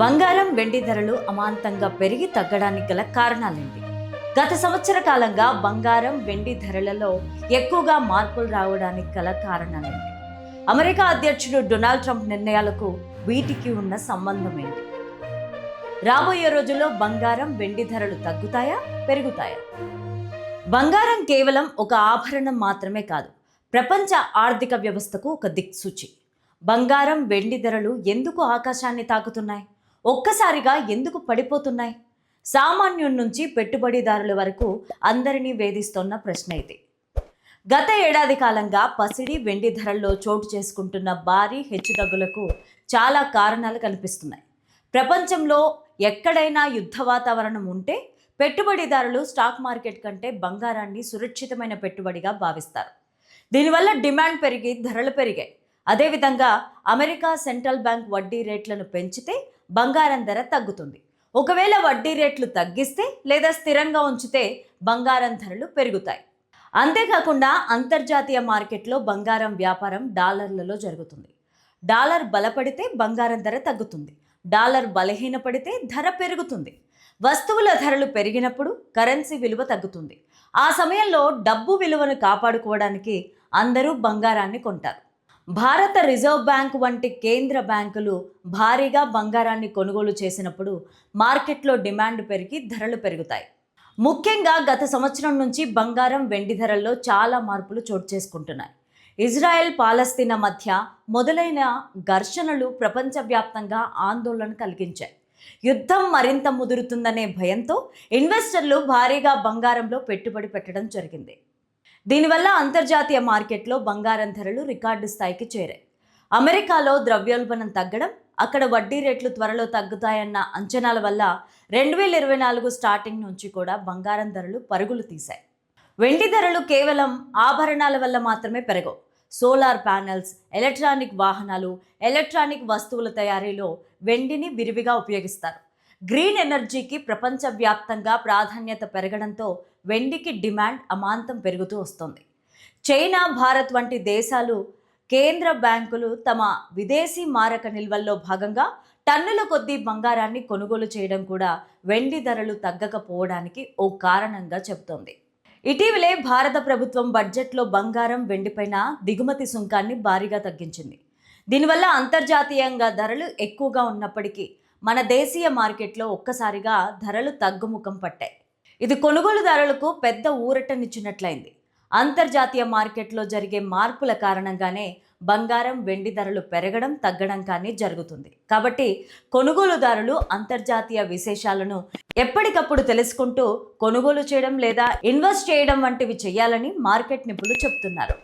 బంగారం వెండి ధరలు అమాంతంగా పెరిగి తగ్గడానికి గల కారణాలేంటి? గత సంవత్సర కాలంగా బంగారం వెండి ధరలలో ఎక్కువగా మార్పులు రావడానికి గల కారణాలేంటి? అమెరికా అధ్యక్షుడు డొనాల్డ్ ట్రంప్ నిర్ణయాలకు వీటికి ఉన్న సంబంధం ఏంటి రాబోయే రోజుల్లో బంగారం వెండి ధరలు తగ్గుతాయా పెరుగుతాయా? బంగారం కేవలం ఒక ఆభరణం మాత్రమే కాదు ప్రపంచ ఆర్థిక వ్యవస్థకు ఒక దిక్సూచి. బంగారం వెండి ధరలు ఎందుకు ఆకాశాన్ని తాకుతున్నాయి? ఒక్కసారిగా ఎందుకు పడిపోతున్నాయి? సామాన్యుడి నుంచి పెట్టుబడిదారుల వరకు అందరినీ వేధిస్తోన్న ప్రశ్న ఇది. గత ఏడాది కాలంగా పసిడి వెండి ధరల్లో చోటు చేసుకుంటున్న భారీ హెచ్చుతగ్గులకు చాలా కారణాలు కనిపిస్తున్నాయి. ప్రపంచంలో ఎక్కడైనా యుద్ధ వాతావరణం ఉంటే పెట్టుబడిదారులు స్టాక్ మార్కెట్ కంటే బంగారాన్ని సురక్షితమైన పెట్టుబడిగా భావిస్తారు. దీనివల్ల డిమాండ్ పెరిగి ధరలు పెరిగాయి. అదేవిధంగా అమెరికా సెంట్రల్ బ్యాంక్ వడ్డీ రేట్లను పెంచితే బంగారం ధర తగ్గుతుంది. ఒకవేళ వడ్డీ రేట్లు తగ్గిస్తే లేదా స్థిరంగా ఉంచితే బంగారం ధరలు పెరుగుతాయి. అంతేకాకుండా అంతర్జాతీయ మార్కెట్లో బంగారం వ్యాపారం డాలర్లలో జరుగుతుంది. డాలర్ బలపడితే బంగారం ధర తగ్గుతుంది. డాలర్ బలహీనపడితే ధర పెరుగుతుంది. వస్తువుల ధరలు పెరిగినప్పుడు కరెన్సీ విలువ తగ్గుతుంది. ఆ సమయంలో డబ్బు విలువను కాపాడుకోవడానికి అందరూ బంగారాన్ని కొంటారు. భారత రిజర్వ్ బ్యాంక్ వంటి కేంద్ర బ్యాంకులు భారీగా బంగారాన్ని కొనుగోలు చేసినప్పుడు మార్కెట్లో డిమాండ్ పెరిగి ధరలు పెరుగుతాయి. ముఖ్యంగా గత సంవత్సరం నుంచి బంగారం వెండి ధరల్లో చాలా మార్పులు చోటు చేసుకుంటున్నాయి. ఇజ్రాయెల్ పాలస్తీనా మధ్య మొదలైన ఘర్షణలు ప్రపంచవ్యాప్తంగా ఆందోళన కలిగించాయి. యుద్ధం మరింత ముదురుతుందనే భయంతో ఇన్వెస్టర్లు భారీగా బంగారంలో పెట్టుబడి పెట్టడం జరిగింది. దీనివల్ల అంతర్జాతీయ మార్కెట్లో బంగారం ధరలు రికార్డు స్థాయికి చేరాయి. అమెరికాలో ద్రవ్యోల్బణం తగ్గడం అక్కడ వడ్డీ రేట్లు త్వరలో తగ్గుతాయన్న అంచనాల వల్ల రెండు వేల ఇరవై నాలుగు స్టార్టింగ్ నుంచి కూడా బంగారం ధరలు పరుగులు తీశాయి. వెండి ధరలు కేవలం ఆభరణాల వల్ల మాత్రమే పెరగవు. సోలార్ ప్యానెల్స్ ఎలక్ట్రానిక్ వాహనాలు ఎలక్ట్రానిక్ వస్తువుల తయారీలో వెండిని విరివిగా ఉపయోగిస్తారు. గ్రీన్ ఎనర్జీకి ప్రపంచవ్యాప్తంగా ప్రాధాన్యత పెరగడంతో వెండికి డిమాండ్ అమాంతం పెరుగుతూ వస్తుంది. చైనా భారత్ వంటి దేశాలు కేంద్ర బ్యాంకులు తమ విదేశీ మారక నిల్వల్లో భాగంగా టన్నుల కొద్దీ బంగారాన్ని కొనుగోలు చేయడం కూడా వెండి ధరలు తగ్గకపోవడానికి ఓ కారణంగా చెబుతోంది. ఇటీవలే భారత ప్రభుత్వం బడ్జెట్లో బంగారం వెండిపైన దిగుమతి సుంకాన్ని భారీగా తగ్గించింది. దీనివల్ల అంతర్జాతీయంగా ధరలు ఎక్కువగా ఉన్నప్పటికీ మన దేశీయ మార్కెట్లో ఒక్కసారిగా ధరలు తగ్గుముఖం పట్టాయి. ఇది కొనుగోలుదారులకు పెద్ద ఊరటనిచ్చినట్లయింది. అంతర్జాతీయ మార్కెట్లో జరిగే మార్పుల కారణంగానే బంగారం వెండి ధరలు పెరగడం తగ్గడం కానీ జరుగుతుంది. కాబట్టి కొనుగోలుదారులు అంతర్జాతీయ విశేషాలను ఎప్పటికప్పుడు తెలుసుకుంటూ కొనుగోలు చేయడం లేదా ఇన్వెస్ట్ చేయడం వంటివి చేయాలని మార్కెట్ నిపుణులు చెప్తున్నారు.